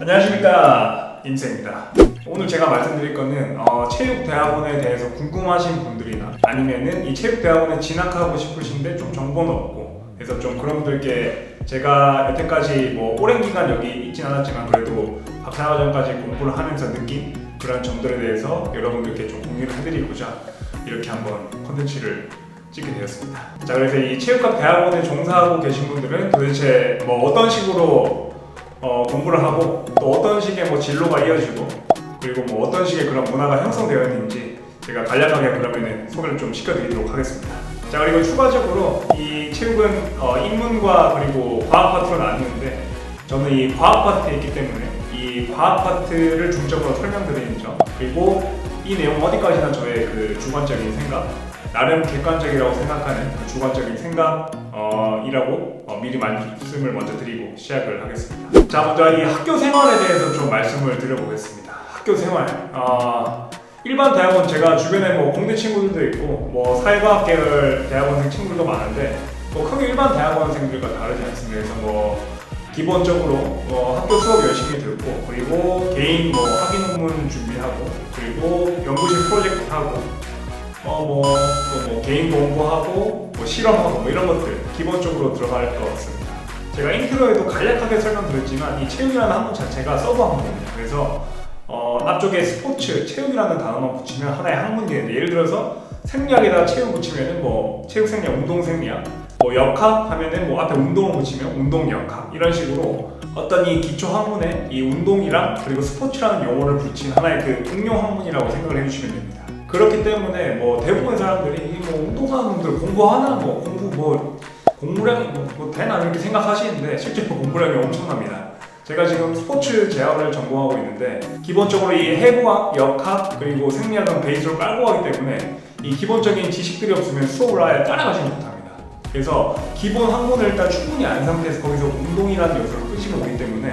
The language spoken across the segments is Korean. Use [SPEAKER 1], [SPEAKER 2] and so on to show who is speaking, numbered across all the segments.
[SPEAKER 1] 안녕하십니까 인세입니다. 오늘 제가 말씀드릴 거는 어, 체육대학원에 대해서 궁금하신 분들이나 아니면은 이 체육대학원에 진학하고 싶으신데 좀 정보는 없고 그래서 좀 그런 분들께 제가 여태까지 뭐 오랜 기간 여기 있진 않았지만 그래도 박사과정까지 공부를 하면서 느낀 그런 점들에 대해서 여러분들께 좀 공유를 해드리고자 이렇게 한번 컨텐츠를 찍게 되었습니다. 자 그래서 이 체육학 대학원에 종사하고 계신 분들은 도대체 뭐 어떤 식으로 어, 공부를 하고 또 어떤 식의 뭐 진로가 이어지고 그리고 뭐 어떤 식의 그런 문화가 형성되어 있는지 제가 간략하게 그러면은 소개를 좀 시켜드리도록 하겠습니다. 자 그리고 추가적으로 이 체육은 어, 인문과 그리고 과학 파트로 나뉘는데 저는 이 과학 파트에 있기 때문에 이 과학 파트를 중점으로 설명드리는 점 그리고 이 내용 어디까지나 저의 그 주관적인 생각 나름 객관적이라고 생각하는 그 주관적인 생각이라고 어, 미리 말씀을 먼저 드리고 시작을 하겠습니다. 자 먼저 이 학교 생활에 대해서 좀 말씀을 드려보겠습니다. 학교 생활 어, 일반 대학원 제가 주변에 뭐 공대 친구들도 있고 뭐 사회과학 계열 대학원생 친구들도 많은데 뭐 크게 일반 대학원생들과 다르지 않습니다. 그래서 뭐 기본적으로 뭐 학교 수업 열심히 듣고 그리고 개인 뭐 학위 논문 준비하고 그리고 연구실 프로젝트 하고 어뭐 뭐 개인 공부하고 뭐 실험하고 뭐 이런 것들 기본적으로 들어갈 것 같습니다. 제가 인트로에도 간략하게 설명드렸지만 이 체육이라는 학문 자체가 서브 학문입니다. 그래서 어, 앞쪽에 스포츠, 체육이라는 단어만 붙이면 하나의 학문이 되는데 예를 들어서 생략에다 체육 붙이면은 뭐 체육 생략, 운동 생략, 뭐 역학 하면은 뭐 앞에 운동을 붙이면 운동 역학 이런 식으로 어떤 이 기초 학문에 이 운동이랑 그리고 스포츠라는 용어를 붙인 하나의 그 응용 학문이라고 생각을 해주시면 됩니다. 그렇기 때문에 뭐 대부분 사람들이 이뭐 운동하는 분들 공부하나 뭐 공부 뭐 공부량이 뭐, 뭐 되나 이렇게 생각하시는데 실제로 공부량이 엄청납니다. 제가 지금 스포츠 재학을 전공하고 있는데 기본적으로 이 해부학, 역학 그리고 생리학은 베이스로 깔고 가기 때문에 이 기본적인 지식들이 없으면 수업을 아예 따라가지 못합니다. 그래서 기본 학문을 일단 충분히 안 상태에서 거기서 운동이라는 요소를 끄시면 오기 때문에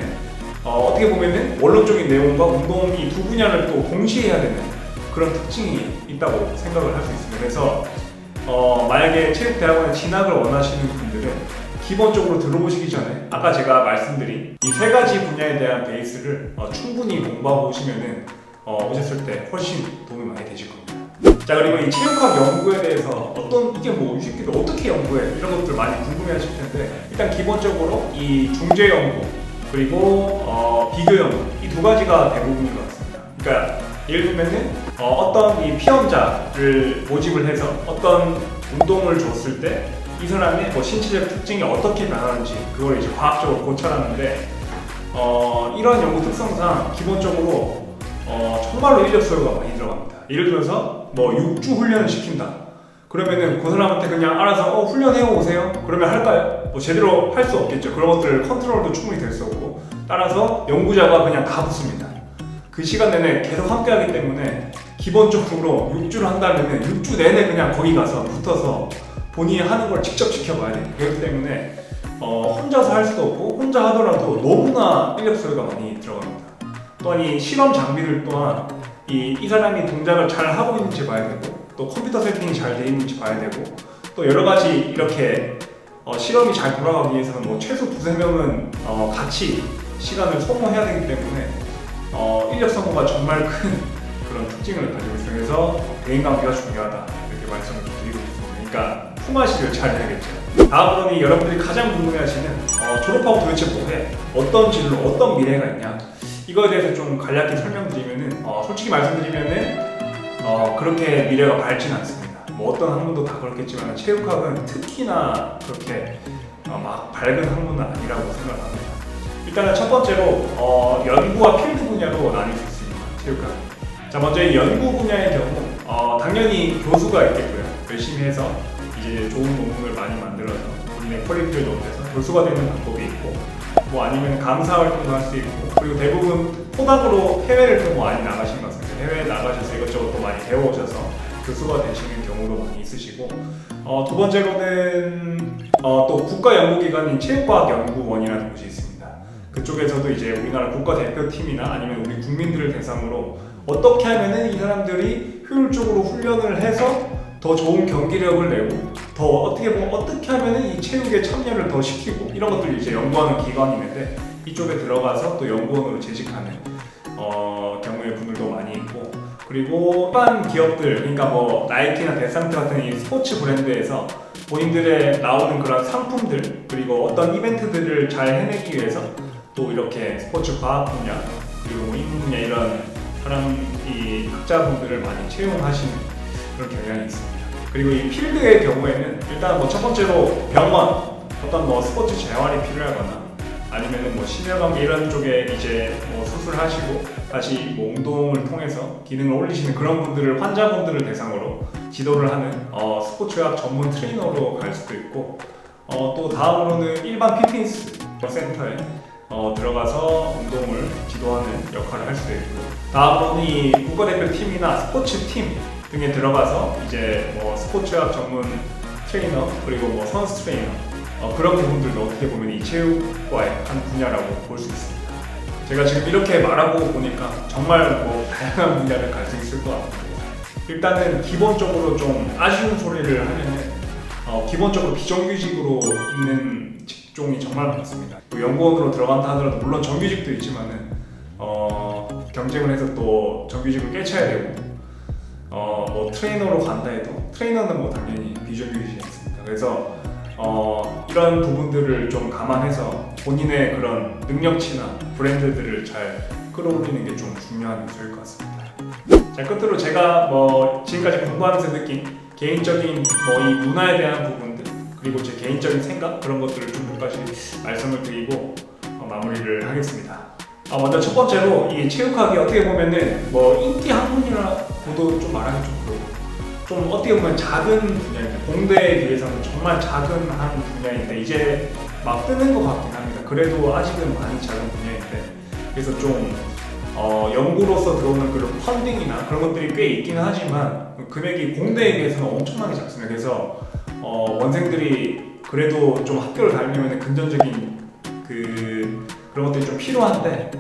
[SPEAKER 1] 어, 떻게 보면은 원론적인 내용과 운동 이 두 분야를 또 동시에 해야 되는 그런 특징이 있다고 생각을 할 수 있습니다. 그래서 어, 만약에 체육대학원에 진학을 원하시는 분들은 기본적으로 들어보시기 전에 아까 제가 말씀드린 이 세 가지 분야에 대한 베이스를 어, 충분히 공부하고 오시면은 어, 오셨을 때 훨씬 도움이 많이 되실 겁니다. 자 그리고 이 체육학 연구에 대해서 어떤 이게 뭐 유식들을 어떻게 연구해 이런 것들 많이 궁금해하실 텐데 일단 기본적으로 이 중재 연구 그리고 어, 비교 연구 이 두 가지가 대부분인 것 같습니다. 그러니까 예를 들면은 어, 떤 이 피험자를 모집을 해서 어떤 운동을 줬을 때 이 사람의 뭐 신체적 특징이 어떻게 변하는지 그걸 이제 과학적으로 고찰하는데 어, 이러한 연구 특성상 기본적으로 어, 정말로 인력 소요가 많이 들어갑니다. 예를 들어서 뭐 6주 훈련을 시킨다. 그러면은 그 사람한테 그냥 알아서 어 훈련해 오세요. 그러면 할까요? 뭐 제대로 할 수 없겠죠. 그런 것들 컨트롤도 충분히 될 수 없고 따라서 연구자가 그냥 다 붙습니다. 그 시간 내내 계속 함께 하기 때문에 기본적으로 6주를 한다면은 6주 내내 그냥 거기 가서 붙어서 본인이 하는 걸 직접 지켜봐야 돼요. 그렇기 때문에 어, 혼자서 할 수도 없고 혼자 하더라도 너무나 인력 소요가 많이 들어갑니다. 또한 이 실험 장비들 또한 이, 이 사람이 동작을 잘 하고 있는지 봐야 되고 또 컴퓨터 세팅이 잘 돼 있는지 봐야 되고 또 여러 가지 이렇게 어, 실험이 잘 돌아가기 위해서는 뭐 최소 두세 명은 어, 같이 시간을 소모해야 되기 때문에 어, 인력 소모가 정말 큰 그런 특징을 가지고 있어요. 그래서 대인 관계가 중요하다 이렇게 말씀을 좀 드리고 있습니다. 그러니까 품앗이를 잘 해야겠죠. 다음으로는 여러분들이 가장 궁금해하시는 어, 졸업하고 도대체 뭐해? 어떤 진로, 어떤 미래가 있냐? 이거에 대해서 좀 간략히 설명드리면은 어, 솔직히 말씀드리면은 어, 그렇게 미래가 밝진 않습니다. 뭐 어떤 학문도 다 그렇겠지만 체육학은 특히나 그렇게 어, 막 밝은 학문은 아니라고 생각합니다. 일단은 첫 번째로 어, 연구와 필드 분야로 나뉠 수 있습니다. 체육학. 자 먼저 이 연구 분야의 경우 어, 당연히 교수가 있겠고요. 열심히 해서 이제 좋은 논문을 많이 만들어서 본인의 퀄리티를 높여서 교수가 되는 방법이 있고 뭐 아니면 강사 활동도 할 수 있고 그리고 대부분 포닥으로 해외를 좀 많이 나가신 것 같습니다. 해외에 나가셔서 이것저것 또 많이 배워오셔서 교수가 되시는 경우도 많이 있으시고 어, 두 번째로는 어, 또 국가연구기관인 체육과학연구원이라는 곳이 있습니다. 그쪽에서도 이제 우리나라 국가대표팀이나 아니면 우리 국민들을 대상으로 어떻게 하면은 이 사람들이 효율적으로 훈련을 해서 더 좋은 경기력을 내고 더 어떻게 보면 어떻게 하면은 이 체육에 참여를 더 시키고 이런 것들을 이제 연구하는 기관이 있는데 이쪽에 들어가서 또 연구원으로 재직하는 어, 경우의 분들도 많이 있고 그리고 일반 기업들 그러니까 뭐 나이키나 데산트 같은 이 스포츠 브랜드에서 본인들의 나오는 그런 상품들 그리고 어떤 이벤트들을 잘 해내기 위해서 또 이렇게 스포츠 과학 분야 그리고 뭐 인문 분야 이런 사람 이 학자분들을 많이 채용하시는 그런 경향이 있습니다. 그리고 이 필드의 경우에는 일단 뭐 첫 번째로 병원 어떤 뭐 스포츠 재활이 필요하거나 아니면은 뭐 심혈관계 이런 쪽에 이제 뭐 수술하시고 다시 뭐 운동을 통해서 기능을 올리시는 그런 분들을 환자분들을 대상으로 지도를 하는 어, 스포츠학 전문 트레이너로 갈 수도 있고 어, 또 다음으로는 일반 피트니스 센터에 어, 들어가서 운동을 지도하는 역할을 할 수도 있고 다음으로는 이 국가대표팀이나 스포츠팀 등에 들어가서 이제 뭐 스포츠학 전문 트레이너 그리고 뭐 선수 트레이너 어, 그런 부분들도 어떻게 보면 이 체육과의 한 분야라고 볼 수 있습니다. 제가 지금 이렇게 말하고 보니까 정말 뭐 다양한 분야를 갈 수 있을 것 같아요. 일단은 기본적으로 좀 아쉬운 소리를 하면은 어, 기본적으로 비정규직으로 있는 직종이 정말 많습니다. 또 연구원으로 들어간다 하더라도 물론 정규직도 있지만은 어, 경쟁을 해서 또 정규직을 깨쳐야 되고 어, 뭐 트레이너로 간다 해도 트레이너는 뭐 당연히 비정규직이 있습니다. 그래서 어, 이런 부분들을 좀 감안해서 본인의 그런 능력치나 브랜드들을 잘 끌어올리는 게 좀 중요한 요소일 것 같습니다. 자 끝으로 제가 뭐 지금까지 공부하면서 느낀 개인적인 뭐 이 문화에 대한 부분들 그리고 제 개인적인 생각 그런 것들을 좀 몇 가지 말씀을 드리고 어, 마무리를 하겠습니다. 아, 먼저 첫 번째로 이 체육학이 어떻게 보면은 뭐 인기 학문이라고도 좀 말하기 좀 그렇고 좀 어떻게 보면 작은 분야인데 공대에 비해서는 정말 작은 한 분야인데 이제 막 뜨는 것 같긴 합니다. 그래도 아직은 많이 작은 분야인데 그래서 좀 어, 연구로서 들어오는 그런 펀딩이나 그런 것들이 꽤 있기는 하지만 금액이 공대에 비해서는 엄청나게 작습니다. 그래서 어, 원생들이 그래도 좀 학교를 다니려면 금전적인 그 그런 것들이 좀 필요한데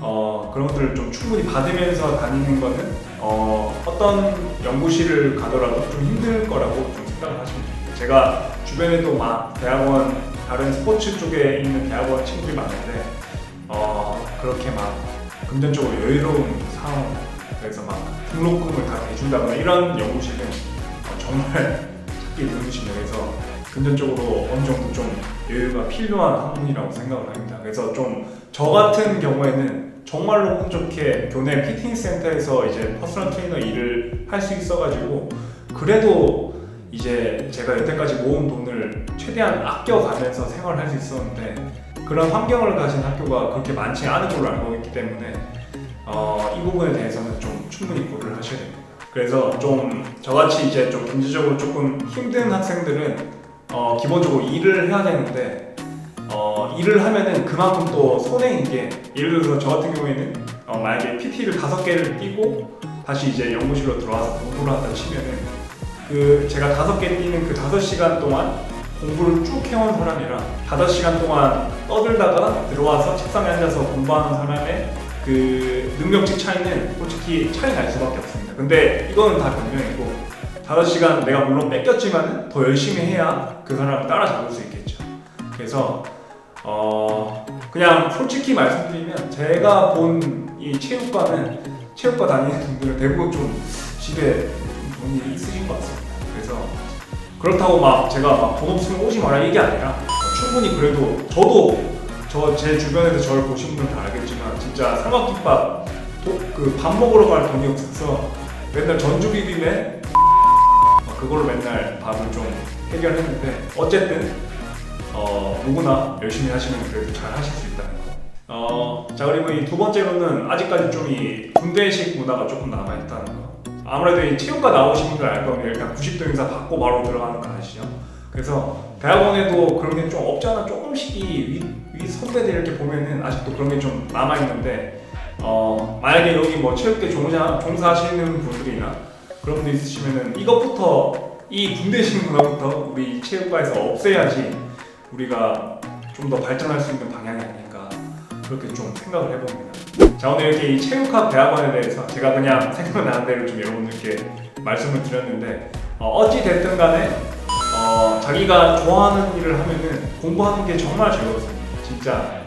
[SPEAKER 1] 어, 그런 것들을 좀 충분히 받으면서 다니는 거는 어, 어떤 연구실을 가더라도 좀 힘들 거라고 좀 생각을 하시면 됩니다. 제가 주변에도 막 대학원 다른 스포츠 쪽에 있는 대학원 친구들이 많은데 어, 그렇게 막 금전적으로 여유로운 상황 그래서 막 등록금을 다 대준다거나 이런 연구실은 어, 정말 찾기 드무십니다. 그래서 금전적으로 어느 정도 좀 여유가 필요한 학문이라고 생각을 합니다. 그래서 좀 저 같은 경우에는 정말로 운 좋게 교내 피트니스 센터에서 이제 퍼스널 트레이너 일을 할 수 있어가지고 그래도 이제 제가 여태까지 모은 돈을 최대한 아껴가면서 생활을 할수 있었는데 그런 환경을 가진 학교가 그렇게 많지 않은 걸로 알고 있기 때문에 어, 이 부분에 대해서는 좀 충분히 고려를 하셔야 됩니다. 그래서 좀 저같이 이제 좀 경제적으로 조금 힘든 학생들은 어, 기본적으로 일을 해야 되는데 어, 일을 하면은 그만큼 또 손해인 게 예를 들어서 저 같은 경우에는 어, 만약에 PT를 다섯 개를 띄고 다시 이제 연구실로 들어와서 공부를 한다 치면은 그 제가 다섯 개 뛰는 그 다섯 시간 동안 공부를 쭉 해온 사람이랑 다섯 시간 동안 떠들다가 들어와서 책상에 앉아서 공부하는 사람의 그 능력치 차이는 솔직히 차이 날 수밖에 없습니다. 근데 이거는 다 변명이고 다섯 시간 내가 물론 뺏겼지만 더 열심히 해야 그 사람을 따라잡을 수 있겠죠. 그래서 어 그냥 솔직히 말씀드리면 제가 본 이 체육과는 체육과 다니는 분들은 대부분 좀 집에 돈이 있으신 것 같습니다. 그래서 그렇다고 막 제가 막돈 없으면 오지 마라 이게 아니라 어, 충분히 그래도 저도 저 제 주변에서 저를 보신 분들 다 알겠지만 진짜 삼각김밥 그 밥 먹으러 갈 돈이 없어서 맨날 전주 비빔에 어, 그걸로 맨날 밥을 좀 해결했는데 어쨌든 어, 누구나 열심히 하시면 그래도 잘 하실 수 있다는 거. 어, 자 그리고 이 두 번째로는 아직까지 좀 이 군대식 문화가 조금 남아 있다는 거. 아무래도 이 체육과 나오신 분들 알 겁니다. 일단 90도 인사 받고 바로 들어가는 거 아시죠? 그래서 대학원에도 그런 게 좀 없지 않아 조금씩 이 위, 위 선배들 이렇게 보면은 아직도 그런 게 좀 남아 있는데 어, 만약에 여기 뭐 체육계 종사 종사하시는 분들이나 그런 분들 있으시면은 이것부터 이 군대식 문화부터 우리 체육과에서 없애야지 우리가 좀 더 발전할 수 있는 방향이 아닐까 그렇게 좀 생각을 해봅니다. 자 오늘 이렇게 이 체육학 대학원에 대해서 제가 그냥 생각나는 대로 좀 여러분들께 말씀을 드렸는데 어, 찌 됐든 간에 어, 자기가 좋아하는 일을 하면은 공부하는 게 정말 즐겁습니다. 진짜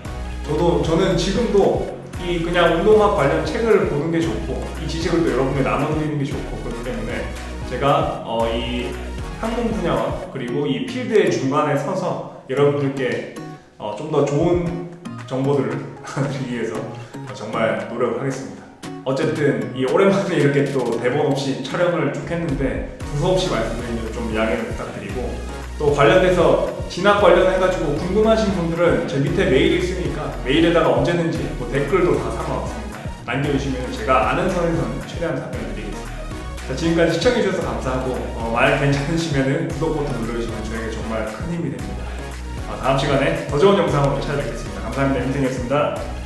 [SPEAKER 1] 저도 저는 지금도 이 그냥 운동학 관련 책을 보는 게 좋고 이 지식을 또 여러분께 나눠드리는 게 좋고 그렇기 때문에 제가 어, 이 학문 분야와 그리고 이 필드의 중간에 서서 여러분들께 어, 좀 더 좋은 정보들을 드리기 위해서 정말 노력을 하겠습니다. 어쨌든 이 오랜만에 이렇게 또 대본 없이 촬영을 쭉 했는데 두서없이 말씀드리는 좀 양해를 부탁드리고 또 관련돼서 진학 관련해가지고 궁금하신 분들은 제 밑에 메일이 있으니까 메일에다가 언제든지 뭐 댓글도 다 상관없습니다. 남겨주시면 제가 아는 선에서는 최대한 답변을 드리겠습니다. 자, 지금까지 시청해주셔서 감사하고 어, 말 괜찮으시면 구독 버튼 눌러주시면 저에게 정말 큰 힘이 됩니다. 아, 다음 시간에 더 좋은 영상으로 찾아뵙겠습니다. 감사합니다. 임생이었습니다.